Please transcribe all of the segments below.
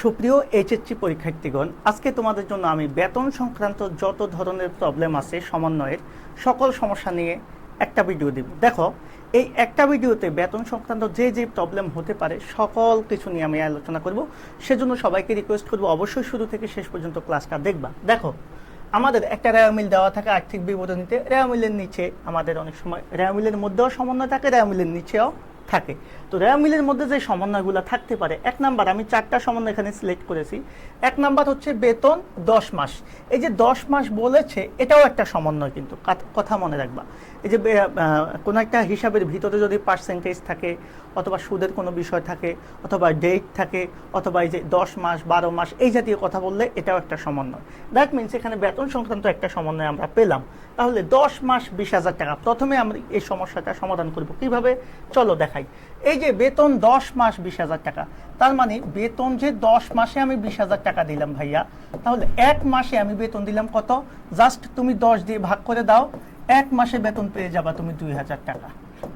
সুপ্রিয় এইচএসসি পরীক্ষার্থীগণ, আজকে তোমাদের জন্য আমি বেতন সংক্রান্ত যত ধরনের প্রবলেম আছে, সমন্বয়ের সকল সমস্যা নিয়ে একটা ভিডিও দিব। দেখো, এই একটা ভিডিওতে বেতন সংক্রান্ত যে যে প্রবলেম হতে পারে, সকল কিছু নিয়ে আমি আলোচনা করব। সেজন্য সবাইকে রিকোয়েস্ট করব, অবশ্যই শুরু থেকে শেষ পর্যন্ত ক্লাসটা দেখবা। দেখো, আমাদের একটা রেয়ামিল দেওয়া থাকে আর্থিক বিবরণীতে। রেয়ামিলের নিচে আমাদের অনেক সময় রেয়ামিলের মধ্যেও সমন্বয় থাকে রেয়ামিলের নিচেও থাকে। তো রেয়ামিলের মধ্যে যে সমন্বয়গুলো থাকতে পারে, এক নাম্বার আমি চারটা সমন্বয় এখানে সিলেক্ট করেছি। এক নাম্বার হচ্ছে বেতন দশ মাস। এই যে দশ মাস বলেছে, এটাও একটা সমন্বয় কিন্তু। কথা মনে রাখবা। এই যে কোনো একটা হিসাবের ভিতরে যদি পার্সেন্টেজ থাকে, অথবা সুদের কোনো বিষয় থাকে, অথবা ডেট থাকে, অথবা এই যে দশ মাস, বারো মাস, এই জাতীয় কথা বললে এটাও একটা সমন্বয়। দ্যাট মিনস এখানে বেতন সংক্রান্ত একটা সমন্বয় আমরা পেলাম। তাহলে দশ মাস বিশ হাজার টাকা। প্রথমে আমরা এই সমস্যাটা সমাধান করব। কীভাবে? চলো দেখাই। এই যে বেতন দশ মাস বিশ হাজার টাকা, তার মানে বেতন যে দশ মাসে আমি বিশ হাজার টাকা দিলাম ভাইয়া, তাহলে এক মাসে আমি বেতন দিলাম কত? জাস্ট তুমি দশ দিয়ে ভাগ করে দাও, এক মাসে বেতন পেয়ে যাবা তুমি দুই হাজার টাকা।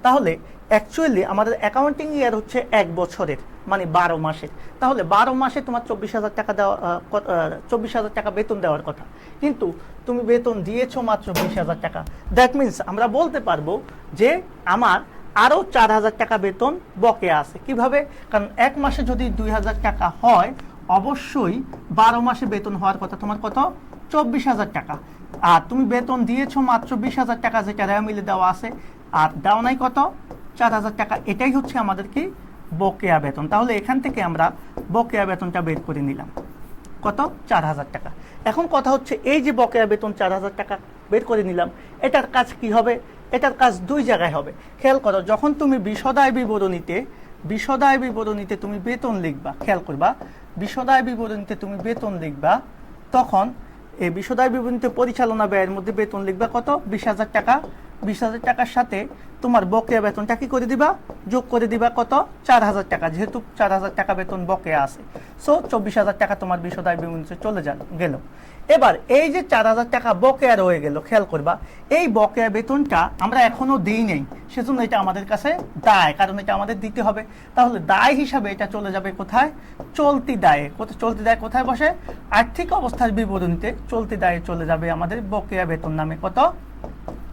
তাহলে অ্যাকচুয়ালি আমাদের অ্যাকাউন্টিং ইয়ার হচ্ছে এক বছরের মানে বারো মাসের। তাহলে বারো মাসে তোমার চব্বিশ হাজার টাকা দেওয়া চব্বিশ হাজার টাকা বেতন দেওয়ার কথা। কিন্তু তুমি বেতন দিয়েছ মাত্র বিশ হাজার টাকা। দ্যাট মিনস আমরা বলতে পারব যে আমার আরও চার হাজার টাকা বেতন বকেয়া আছে। কীভাবে? কারণ এক মাসে যদি দুই হাজার টাকা হয়, অবশ্যই বারো মাসে বেতন হওয়ার কথা। তোমার কত? চব্বিশ হাজার টাকা। আর তুমি বেতন দিয়েছ মাত্র বিশ হাজার টাকা, যেটা রেয়া মিলে দেওয়া আছে। আর দাও নাই কত? চার হাজার টাকা। এটাই হচ্ছে আমাদের কি? বকেয়া বেতন। তাহলে এখান থেকে আমরা বকেয়া বেতনটা বের করে নিলাম। কত? চার হাজার টাকা। এখন কথা হচ্ছে, এই যে বকেয়া বেতন চার হাজার টাকা বের করে নিলাম, এটার কাজ কি হবে? এটার কাজ দুই জায়গায় হবে। খেয়াল করো, যখন তুমি বিশদায় বিবরণীতে বিশদায় বিবরণীতে তুমি বেতন লিখবা, খেয়াল করবা, বিশদায় বিবরণীতে তুমি বেতন লিখবা, তখন এই বিশদায় বিবরণীতে পরিচালনা ব্যয়ের মধ্যে বেতন লিখবা কত? বিশ হাজার টাকা। বিশ হাজার টাকার সাথে তোমার বকেয়া বেতনটা কি করে দিবা? যোগ করে দিবা কত? চার হাজার টাকা, যেহেতু চার হাজার টাকা বেতন বকেয়া আছে। সো চব্বিশ হাজার টাকা তোমার বিশদায় বিবরণীতে চলে যান গেল। এবার, এই যে চার হাজার টাকা বকেয়া রয়ে গেল, খেয়াল করবা, এই বকেয়া বেতনটা আমরা এখনও দিই নেই। সেজন্য এটা আমাদের কাছে দায়, কারণ এটা আমাদের দিতে হবে। তাহলে দায় হিসাবে এটা চলে যাবে কোথায়? চলতি দায়ে। চলতি দায় কোথায় বসে? আর্থিক অবস্থার বিবরণীতে চলতি দায়ে চলে যাবে আমাদের বকেয়া বেতন নামে কত?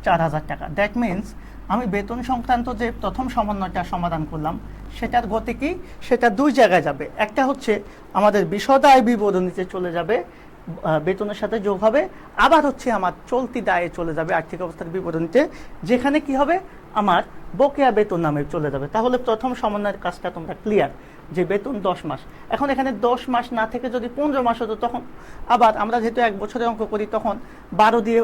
চার হাজার টাকা। দ্যাট মিন্স আমি বেতন সংক্রান্ত যে প্রথম সমন্বয়টা সমাধান করলাম, সেটার গতি কি? সেটা দুই জায়গায় যাবে। একটা হচ্ছে আমাদের বিশদ আয় বিবরণীতে চলে যাবে বেতনের সাথে যোগ হবে। আবার হচ্ছে আমার চলতি দায়ে চলে যাবে আর্থিক অবস্থার বিবরণীতে, যেখানে কি হবে? আমার বকেয়া বেতন নামে চলে যাবে। তাহলে প্রথম সমন্বয়ের কাজটা তোমরা ক্লিয়ার যে বেতন দশ মাস। এখন এখানে দশ মাস না থেকে যদি পনেরো মাস হতো, তখন আবার আমরা যেহেতু এক বছরে অঙ্ক করি, তখন বারো দিয়ে,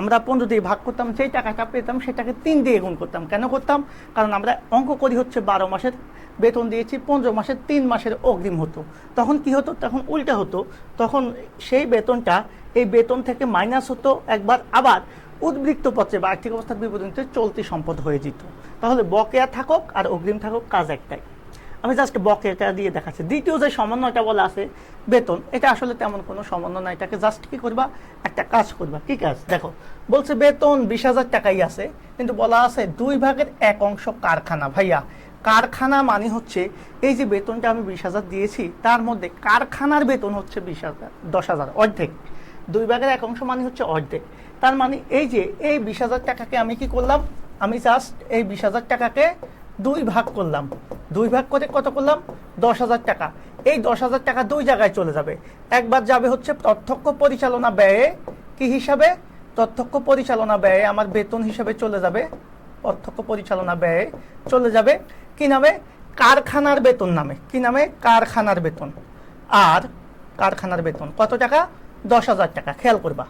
আমরা পনেরো দিয়ে ভাগ করতাম, যেই টাকাটা পেতাম সেটাকে তিন দিয়ে গুণ করতাম। কেন করতাম? কারণ আমরা অঙ্ক করি হচ্ছে বারো মাসের, বেতন দিয়েছি পনেরো মাসের, তিন মাসের অগ্রিম হতো। তখন কি হতো? তখন উল্টা হতো। তখন সেই বেতনটা, এই বেতন থেকে মাইনাস হতো, একবার আবার উদ্বৃত্ত পত্রে বা আর্থিক অবস্থার বিপরীতে চলতি সম্পদ হয়ে যেত। তাহলে বকেয়া থাকুক আর অগ্রিম থাকুক কাজ একটাই। আমি জাস্ট বকেয়াটা দিয়ে দেখাচ্ছি। দ্বিতীয় যে সমন্বয়টা বলা আছে, বেতন, এটা আসলে তেমন কোনো সমন্বয় না। এটাকে জাস্ট কি করবা? একটা কাজ করবা। কি কাজ? দেখো, বলছে বেতন বিশ হাজার টাকাই আছে, কিন্তু বলা আছে দুই ভাগের এক অংশ কারখানা। ভাইয়া, কারখানা মানে হচ্ছে এই যে বেতনটা আমি বিশ হাজার দিয়েছি, তার মধ্যে কারখানার বেতন হচ্ছে বিশ হাজার, দশ হাজার, অর্ধেক। দুই ভাগের এক অংশ মানে হচ্ছে অর্ধেক। তার মানে এই যে, এই বিশ হাজার টাকাকে আমি কি করলাম? আমি জাস্ট এই বিশ হাজার টাকাকে দুই ভাগ করলাম। দুই ভাগ করে কত করলাম? দশ হাজার টাকা। এই দশ হাজার টাকা দুই জায়গায় চলে যাবে। একবার যাবে হচ্ছে প্রত্যক্ষ পরিচালনা ব্যয়ে কি হিসাবে? প্রত্যক্ষ পরিচালনা ব্যয়ে আমার বেতন হিসাবে চলে যাবে। প্রত্যক্ষ পরিচালনা ব্যয়ে চলে যাবে কি নামে? কারখানার বেতন নামে। কি নামে? কারখানার বেতন। আর কারখানার বেতন কত টাকা? দশ হাজার টাকা। খেয়াল করবা।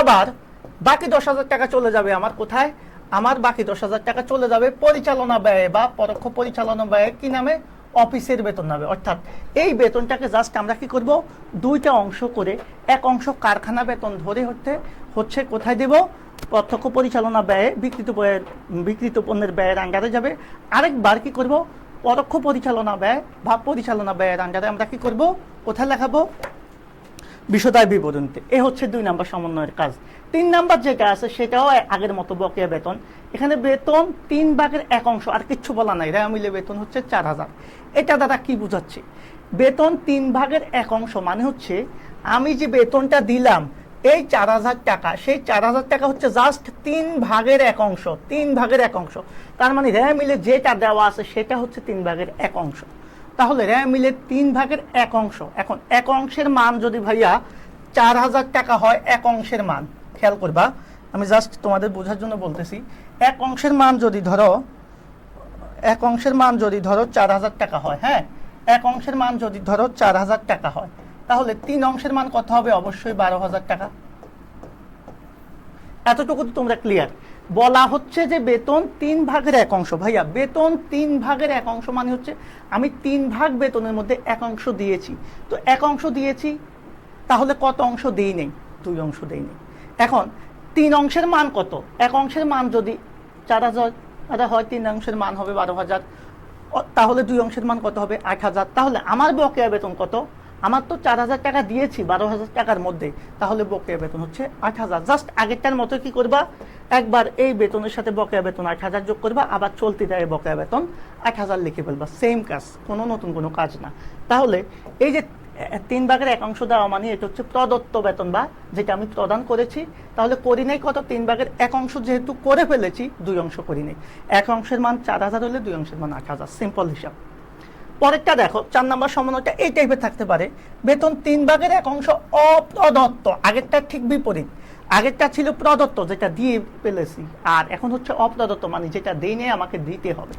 আবার বাকি দশ হাজার টাকা চলে যাবে আমার কোথায়? আমার বাকি দশ হাজার টাকা চলে যাবে পরিচালনা ব্যয় বা পরোক্ষ পরিচালনা ব্যয়ে কি নামে? অফিসের বেতন নামে। অর্থাৎ এই বেতনটাকে জাস্ট আমরা কি করব? দুইটা অংশ করে এক অংশ কারখানা বেতন ধরে হচ্ছে হচ্ছে কোথায় দেব? প্রত্যক্ষ পরিচালনা ব্যয়ে বিকৃত ব্যয়ের বিকৃত পণ্যের ব্যয়ের আন্ডারে যাবে। আরেকবার কি করব? পরোক্ষ পরিচালনা ব্যয় বা পরিচালনা ব্যয়ের আন্ডারে আমরা কি করব? কোথায় লেখাবো বিশদায় বিবরণীতে এ হচ্ছে দুই নাম্বার সমন্বয়ের কাজ। তিন নাম্বার যেটা আছে, সেটাও আগের মতো বকেয়া বেতন। এখানে বেতন তিন ভাগের এক অংশ, আর কিচ্ছু বলা নাই। রেয়া মিলে বেতন হচ্ছে চার হাজার। এটা দাদা কি বুঝাচ্ছে? বেতন তিন ভাগের এক অংশ মানে হচ্ছে, আমি যে বেতনটা দিলাম, এই চার হাজার টাকা, সেই চার হাজার টাকা হচ্ছে জাস্ট তিন ভাগের এক অংশ, তিন ভাগের এক অংশ। তার মানে র্যাম মিলে যেটা দেওয়া আছে, সেটা হচ্ছে তিন ভাগের এক অংশ। তাহলে র্যাম মিলে তিন ভাগের এক অংশ। এখন এক অংশের মান যদি ভাইয়া চার হাজার টাকা হয়, এক অংশের মান, খেয়াল করবা, আমি জাস্ট তোমাদের বোঝার জন্য বলতেছি, এক অংশের মান যদি ধরো, এক অংশের মান যদি ধরো চার হাজার টাকা হয় হ্যাঁ? এক অংশের মান যদি ধরো চার হাজার টাকা হয়, তাহলে তিন অংশের মান কত হবে? অবশ্যই বারো হাজার টাকা। এতটুকু তোমরা ক্লিয়ার বলা হচ্ছে যে বেতন তিন ভাগের এক অংশ। ভাইয়া, বেতন তিন ভাগের এক অংশ মানে হচ্ছে আমি তিন ভাগ বেতনের মধ্যে এক অংশ দিয়েছি। তো এক অংশ দিয়েছি, তাহলে কত অংশ দিই নেই? দুই অংশ দিই নেই। এখন, তিন অংশের মান কত? এক অংশের মান যদি চার হাজার হয় তিন অংশের মান হবে বারো হাজার। তাহলে দুই অংশের মান কত হবে? আট হাজার। তাহলে আমার বকেয়া বেতন কত? আমার তো চার হাজার টাকা দিয়েছি, বারো হাজার টাকার মধ্যে। তাহলে বকেয়া বেতন হচ্ছে আট হাজার। জাস্ট আগেরটার মতো কি করবা? একবার এই বেতনের সাথে বকেয়া বেতন আট হাজার যোগ করবা, আবার চলতি দেয় বকেয়া বেতন আট হাজার লিখে ফেলবা। সেম কাজ, কোনো নতুন কোনো কাজ না। তাহলে এই যে তিন ভাগের এক অংশ দেওয়া মানে এটা হচ্ছে প্রদত্ত বেতন বা যেটা আমি প্রদান করেছি। তাহলে করি নাই কত? তিন ভাগের এক অংশ যেহেতু করে ফেলেছি, দুই অংশ করি নাই। এক অংশের মান চার হাজার হলে দুই অংশের মান আট হাজার। সিম্পল হিসাব। পরেরটা দেখো, চার নম্বর সমন্বয়টা এই টাইপের থাকতে পারে। বেতন তিন ভাগের এক অংশ অপ্রদত্ত, আগেরটা ঠিক বিপরীত। আগেরটা ছিল প্রদত্ত, যেটা দিয়ে ফেলেছি। আর এখন হচ্ছে অপ্রদত্ত মানে যেটা দিই নেই আমাকে দিতে হবে।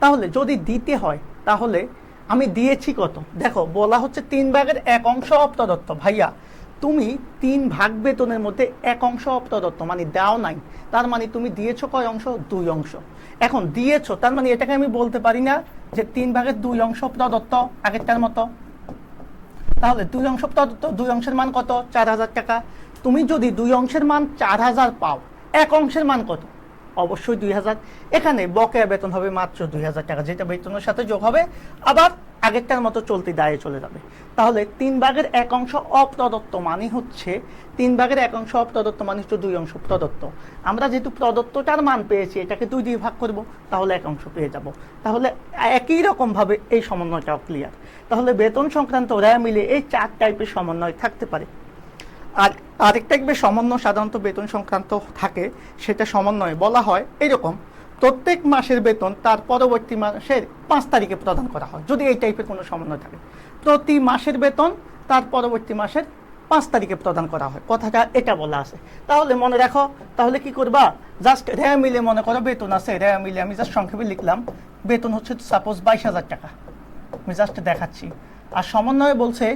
তাহলে যদি দিতে হয়, তাহলে আমি দিয়েছি কত? দেখো, বলা হচ্ছে তিন ভাগের এক অংশ অপ্রদত্ত। ভাইয়া তুমি তিন ভাগ বেতনের মধ্যে এক অংশ অপ্রদত্ত মানে দাও নাই। তার মানে তুমি দিয়েছ কয় অংশ? দুই অংশ। এখন দিয়েছ, তার মানে এটাকে আমি বলতে পারি না যে তিন ভাগের দুই অংশ প্রদত্ত আগেরটার মতো। তাহলে দুই অংশ প্রদত্ত দুই অংশের মান কত? চার হাজার টাকা। তুমি যদি দুই অংশের মান চার হাজার পাও, এক অংশের মান কত? অবশ্যই দুই হাজার। এখানে বকেয়া বেতন হবে মাত্র দুই হাজার টাকা, যেটা বেতনের সাথে যোগ হবে। আবার আগেরটার মতো চলতি দায়ে চলে যাবে। তাহলে তিন ভাগের এক অংশ অপ্রদত্ত মানে হচ্ছে, তিন ভাগের এক অংশ অপ্রদত্ত মানে হচ্ছে দুই অংশ প্রদত্ত। আমরা যেহেতু প্রদত্তটার মান পেয়েছি, এটাকে দুই দিয়ে ভাগ করব, তাহলে এক অংশ পেয়ে যাব। তাহলে একই রকমভাবে এই সমন্বয়টাও ক্লিয়ার তাহলে বেতন সংক্রান্ত রায় মিলে এই চার টাইপের সমন্বয় থাকতে পারে। আর আরেকটা সমন্বয় সাধারণত বেতন সংক্রান্ত থাকে, সেটা সমন্বয়ে বলা হয়, এরকম। প্রত্যেক মাসের বেতন তার পরবর্তী মাসের পাঁচ তারিখে প্রদান করা হয়, যদি এই টাইপের কোনো সমন্বয় থাকে। প্রতি মাসের বেতন তার পরবর্তী মাসের পাঁচ তারিখে প্রদান করা হয়। কথাটা এটা বলা আছে। তাহলে মনে রাখো, তাহলে কি করবা? জাস্ট রেয়া মিলে মনে করো বেতন আছে রেয়া মিলে আমি জাস্ট সংক্ষেপে লিখলাম, বেতন হচ্ছে সাপোজ বাইশ হাজার টাকা। আমি জাস্ট দেখাচ্ছি। আর সমন্বয়ে বলছে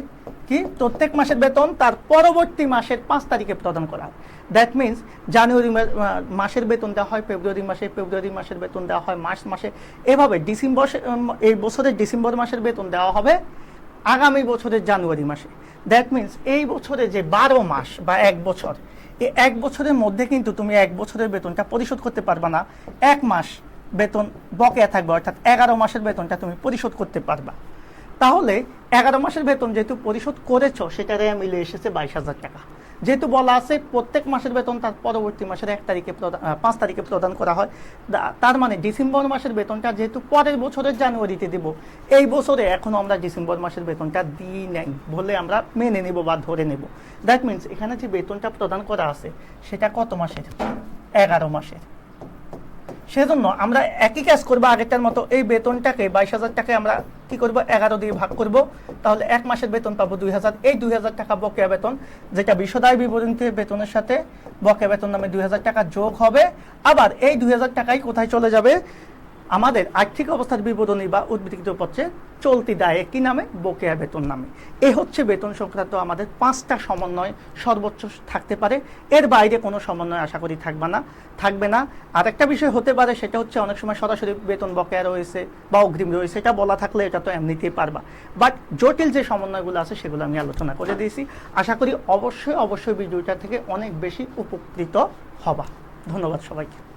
কি, প্রত্যেক মাসের বেতন তার পরবর্তী মাসের পাঁচ তারিখে প্রদান করা। দ্যাট মিন্স জানুয়ারি মাসের বেতন দেওয়া হয় ফেব্রুয়ারি মাসে ফেব্রুয়ারি মাসের বেতন দেওয়া হয় মার্চ মাসে। এভাবে ডিসেম্বর এই বছরের ডিসেম্বর মাসের বেতন দেওয়া হবে আগামী বছরের জানুয়ারি মাসে। দ্যাট মিন্স এই বছরে যে বারো মাস বা এক বছর এই এক বছরের মধ্যে কিন্তু তুমি এক বছরের বেতনটা পরিশোধ করতে পারবা না। এক মাস বেতন বকেয়া থাকবে, অর্থাৎ এগারো মাসের বেতনটা তুমি পরিশোধ করতে পারবা। তাহলে এগারো মাসের বেতন যেহেতু পরিশোধ করেছ সেটা রেয়া মিলে এসেছে বাইশ হাজার টাকা। যেহেতু বলা আছে প্রত্যেক মাসের বেতন তার পরবর্তী মাসের এক তারিখে প্রদান পাঁচ তারিখে প্রদান করা হয়। তার মানে ডিসেম্বর মাসের বেতনটা যেহেতু পরের বছরের জানুয়ারিতে দেব, এই বছরে এখনও আমরা ডিসেম্বর মাসের বেতনটা দিই নাই বলে আমরা মেনে নেব বা ধরে নেব। দ্যাট মিন্স এখানে যে বেতনটা প্রদান করা আছে, সেটা কত মাসের? এগারো মাসের। সেজন্য আমরা একই কাজ করব আগেরটার মতো। এই বেতনটাকে, বাইশ হাজার টাকায় আমরা কি করব? এগারো দিয়ে ভাগ করব। তাহলে এক মাসের বেতন পাবো দুই হাজার। এই দুই হাজার টাকা বকেয়া বেতন, যেটা বিশদায় বিবরণীতে বেতনের সাথে বকেয়া বেতন নামে দুই হাজার টাকা যোগ হবে। আবার এই দুই হাজার টাকাই কোথায় চলে যাবে? আমাদের আর্থিক অবস্থার বিবরণী বা উদ্বৃত্ত পত্রে চলতি দায়ে কি নামে? বকেয়া বেতন নামে। এ হচ্ছে বেতন সংক্রান্ত আমাদের পাঁচটা সমন্বয় সর্বোচ্চ থাকতে পারে। এর বাইরে কোনো সমন্বয় আশা করি থাকবে না থাকবে না। আর একটা বিষয় হতে পারে, সেটা হচ্ছে অনেক সময় সরাসরি বেতন বকেয়া রয়েছে বা অগ্রিম রয়েছে, এটা বলা থাকলে এটা তো এমনিতেই পারবা। বাট জটিল যে সমন্বয়গুলো আছে, সেগুলো আমি আলোচনা করে দিয়েছি। আশা করি অবশ্যই অবশ্যই ভিডিওটা থেকে অনেক বেশি উপকৃত হবা। ধন্যবাদ সবাইকে।